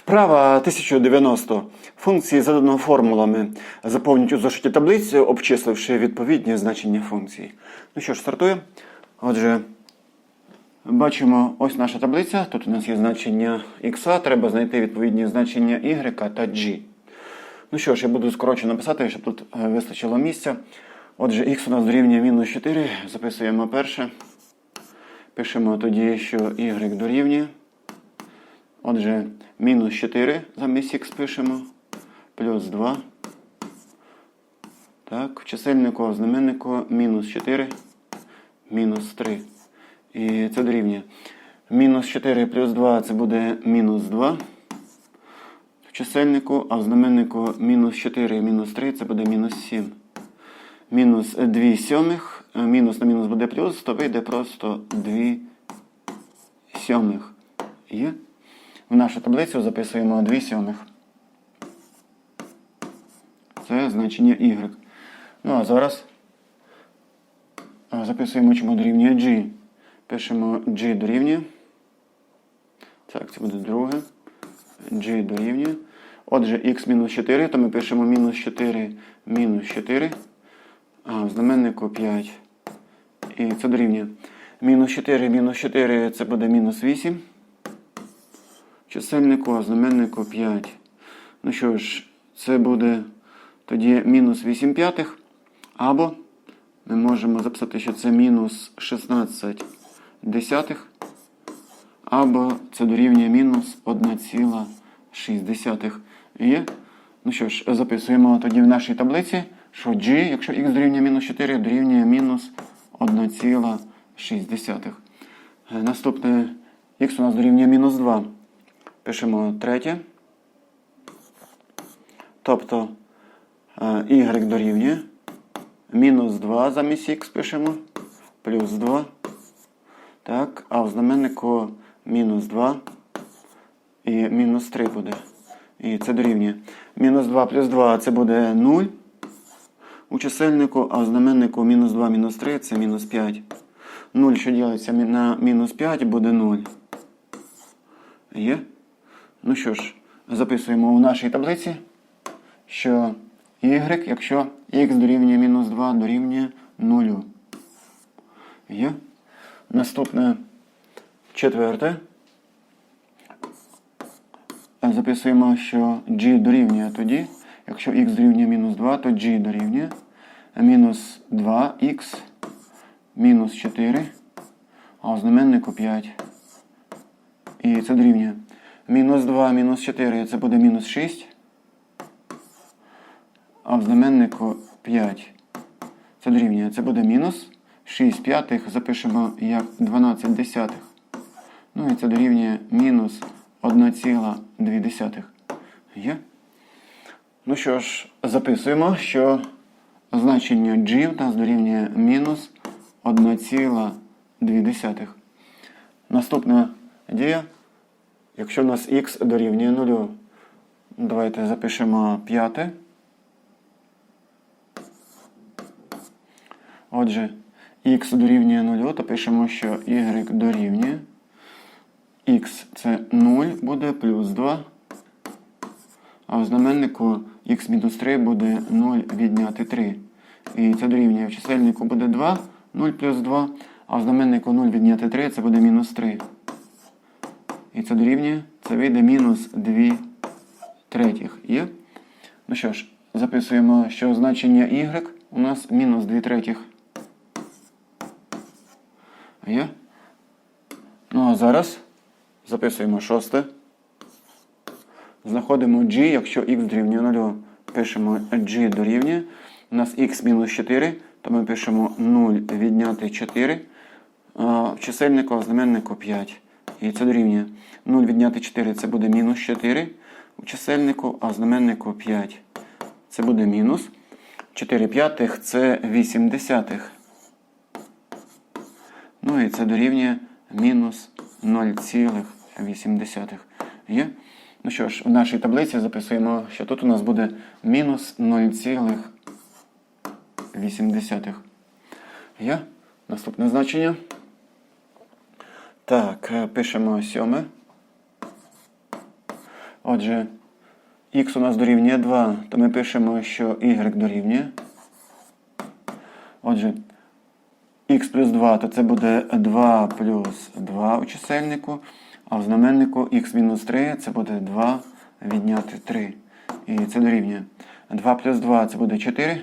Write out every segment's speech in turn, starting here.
Вправа 1090. Функції задано формулами. Заповніть у зошиті таблицю, обчисливши відповідні значення функції. Ну що ж, стартуємо. Отже, бачимо ось наша таблиця. Тут у нас є значення x, треба знайти відповідні значення y та g. Ну що ж, я буду скорочено писати, щоб тут е, вистачило місця. Отже, x у нас дорівнює мінус 4. Записуємо перше. Пишемо тоді, що y дорівнює. Отже, мінус 4 замість х пишемо, плюс 2. Так, в чисельнику, в знаменнику мінус 4, мінус 3. І це дорівнює. Мінус 4 плюс 2 це буде мінус 2. В чисельнику, а в знаменнику мінус 4 і мінус 3 це буде мінус 7. Мінус 2 сьомих, мінус на мінус буде плюс, то вийде просто 2 сьомих. Є? В нашу таблицю записуємо 2 сьомих. Це значення y. Ну а зараз записуємо, чому дорівнює g. Пишемо g дорівнює. Так, це буде друге. g дорівнює. Отже, x мінус 4, то ми пишемо мінус 4 мінус 4. А в знаменнику 5. І це дорівнює. Мінус 4 мінус 4 це буде мінус 8 чисельнику, а знаменнику 5. Ну що ж, це буде тоді мінус 8 п'ятих. Або ми можемо записати, що це мінус 16 десятих. Або це дорівнює мінус 1,6. Є? Ну що ж, записуємо тоді в нашій таблиці, що g, якщо x дорівнює мінус 4, дорівнює мінус 1,6. Е, Наступне x у нас дорівнює мінус 2. Пишемо третє. Тобто е, y дорівнює мінус 2 замість х пишемо, плюс 2. Так, а в знаменнику мінус 2 і мінус 3 буде. І це дорівнює. Мінус 2 плюс 2 це буде 0 у чисельнику, а в знаменнику мінус 2 мінус 3 це мінус 5. 0, що ділиться на мінус 5, буде 0. Є? Ну що ж, записуємо у нашій таблиці, що y, якщо x дорівнює мінус 2, дорівнює 0. Є? Наступне четверте. Записуємо, що g дорівнює тоді. Якщо x дорівнює мінус 2, то g дорівнює мінус 2х мінус 4, а у знаменнику 5. І це дорівнює. Мінус 2, мінус 4 це буде мінус 6. А в знаменнику 5. Це дорівнює. Це буде мінус 6 п'ятих. Запишемо як 12 десятих. Ну і це дорівнює мінус 1,2. Є? Ну що ж, записуємо, що значення g в нас дорівнює мінус 1,2. Наступна дія. Якщо у нас х дорівнює 0, давайте запишемо п'яте. Отже, х дорівнює 0, то пишемо, що y дорівнює. х це 0 буде плюс 2. А в знаменнику х мінус 3 буде 0 відняти 3. І це дорівнює в чисельнику буде 2, 0 плюс 2, а в знаменнику 0 відняти 3 це буде мінус 3. І це дорівнює, це вийде мінус 2 третіх. Є? Ну що ж, записуємо, що значення y у нас мінус 2 третіх. Є? Ну а зараз записуємо шосте. Знаходимо g, якщо x дорівнює 0, пишемо g дорівнює. У нас x мінус 4, то ми пишемо 0 відняти 4. В чисельнику, а знаменнику 5. І це дорівнює. 0 відняти 4 це буде мінус 4 у чисельнику, а знаменнику 5. Це буде мінус. 4 п'ятих це 8 десятих. Ну і це дорівнює мінус 0,8. Є? Ну що ж, в нашій таблиці записуємо, що тут у нас буде мінус 0,8. Є? Наступне значення. Так, е, пишемо сьоме. Отже, х у нас дорівнює 2, то ми пишемо, що y дорівнює. Отже, х плюс 2, то це буде 2 плюс 2 у чисельнику, а в знаменнику х мінус 3 це буде 2 відняти 3. І це дорівнює. 2 плюс 2 це буде 4.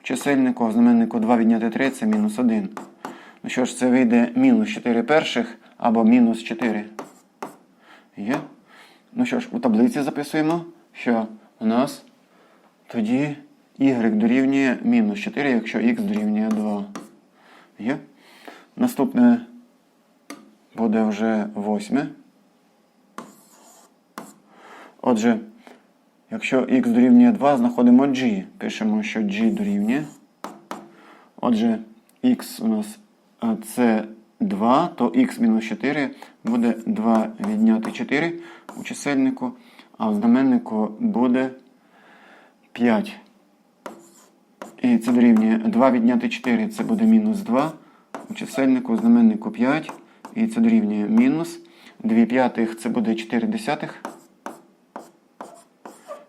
В чисельнику, а в знаменнику 2 відняти 3 це мінус 1. Ну що ж, це вийде мінус 4 перших або мінус 4. Є? Ну що ж, у таблиці записуємо, що у нас тоді y дорівнює мінус 4, якщо x дорівнює 2. Є? Наступне буде вже восьме. Отже, якщо x дорівнює 2, знаходимо g. Пишемо, що g дорівнює. Отже, x у нас це 2, то x мінус 4 буде 2 відняти 4 у чисельнику, а в знаменнику буде 5. І це дорівнює 2 відняти 4 це буде мінус 2. У чисельнику, у знаменнику 5. І це дорівнює мінус. 2 п'ятих це буде 4 десятих.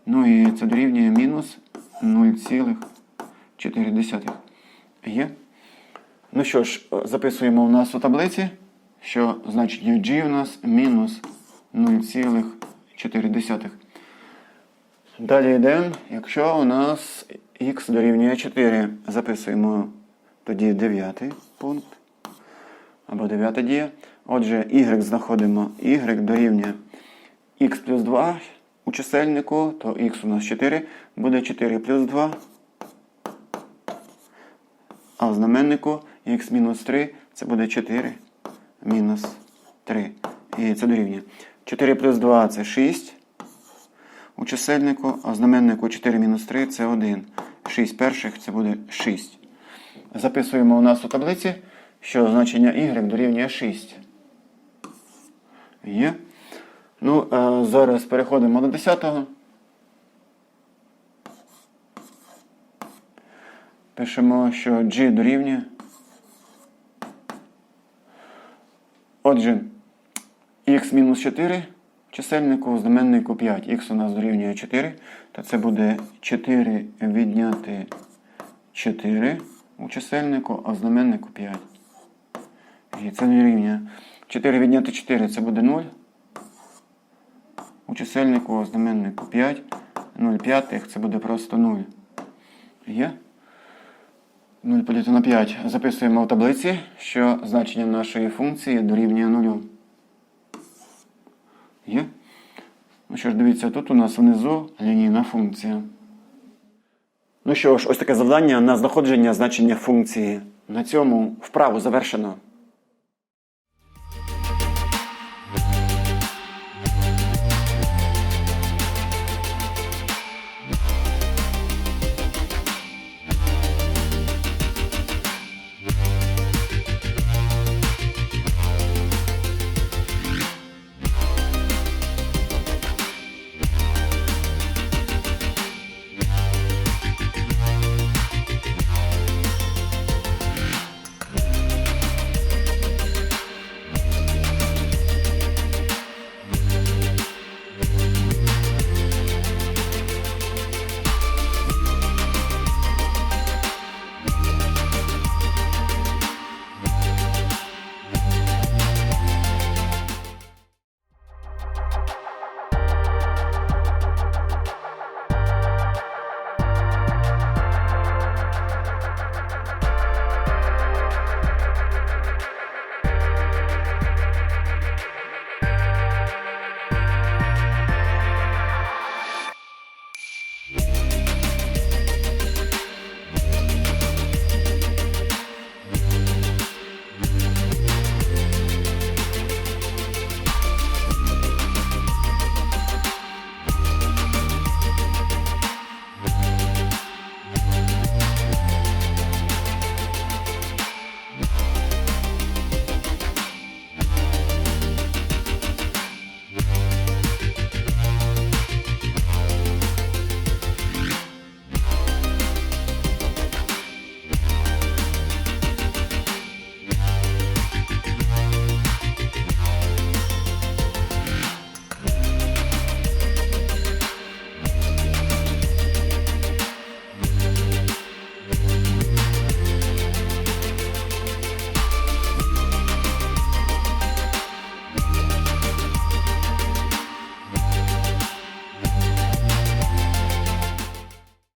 Ну і це дорівнює мінус 0,4. Є? Ну що ж, записуємо у нас у таблиці, що значення g у нас мінус 0,4. Далі йдемо, якщо у нас х дорівнює 4, записуємо тоді 9 пункт або 9 дія. Отже, y знаходимо y дорівнює х плюс 2 у чисельнику, то х у нас 4, буде 4 плюс 2. А в знаменнику х мінус 3 це буде 4 мінус 3. І це дорівнює. 4 плюс 2 це 6 у чисельнику, а знаменнику 4 мінус 3 це 1. 6 перших це буде 6. Записуємо у нас у таблиці, що значення y дорівнює 6. Є. Ну, зараз переходимо до 10-го. Пишемо, що g дорівнює. Отже, х мінус 4 в чисельнику, знаменнику 5. х у нас дорівнює 4, то це буде 4 відняти 4 у чисельнику, а знаменнику 5. І це дорівнює. 4 відняти 4 це буде 0. У чисельнику, знаменнику 5. 0 п'ятих це буде просто 0. Є? 0 поділити на 5. Записуємо в таблиці, що значення нашої функції дорівнює 0. Є? Ну що ж, дивіться, тут у нас внизу лінійна функція. Ну що ж, ось таке завдання на знаходження значення функції. На цьому вправу завершено.